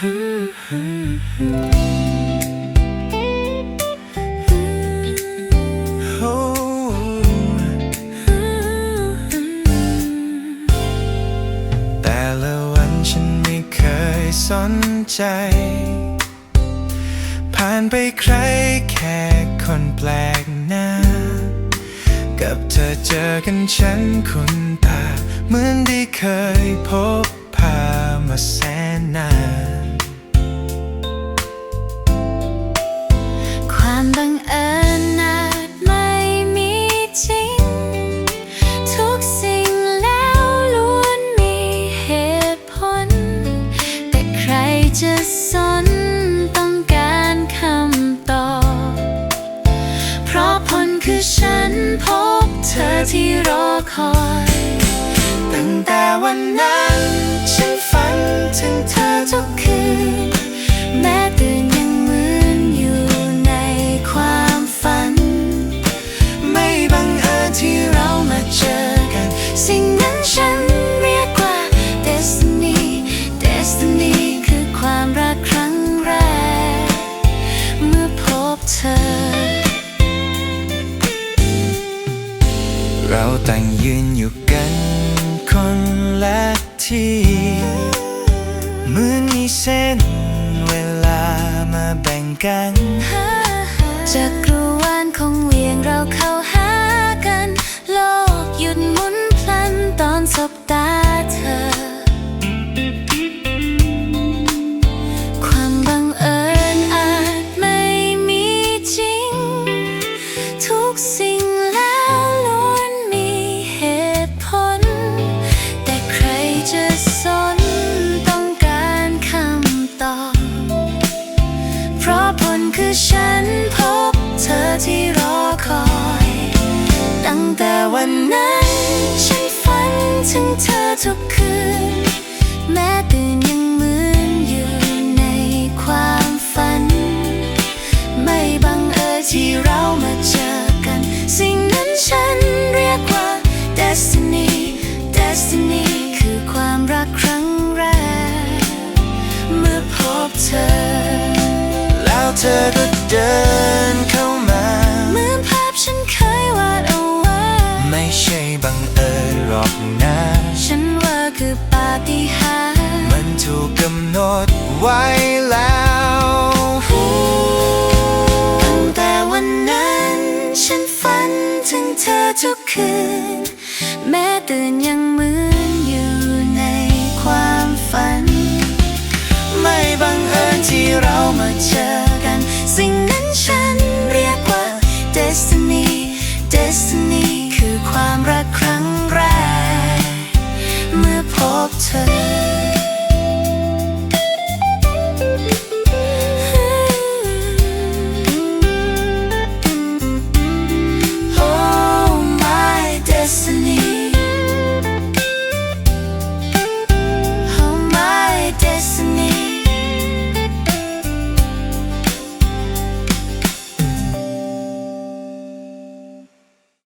แต่ละวันฉันไม่เคยสนใจ ผ่านไปใครแค่คนแปลกหน้า กับเธอเจอกันฉันคุ้นตา เหมือนได้เคยพบพามาแสนนาน คอย ตั้งแต่วันนั้น ฉันฝันถึงเธอทุกคืน เราต่างยืนอยู่กันคนละที่ เหมือนมีเส้นเวลามาแบ่งกัน จากรวาลคงเหวียงเราเข้า คือฉันพบเธอที่รอคอย ตั้งแต่วันนั้น ฉันฝันถึงเธอทุกคืน เธอก็เดินเข้ามาเหมือนภาพฉันเคยวาดเอาไว้ ไม่ใช่บังเอิญหรอกนะ ฉันว่าคือปาฏิหาริย์มันถูกกำหนดไว้แล้วตั้งแต่วันนั้น ฉันฝันถึงเธอทุกคืน แม้ตื่นยังเหมือนอยู่ในความฝัน ไม่บังเอิญที่เรามาเจอ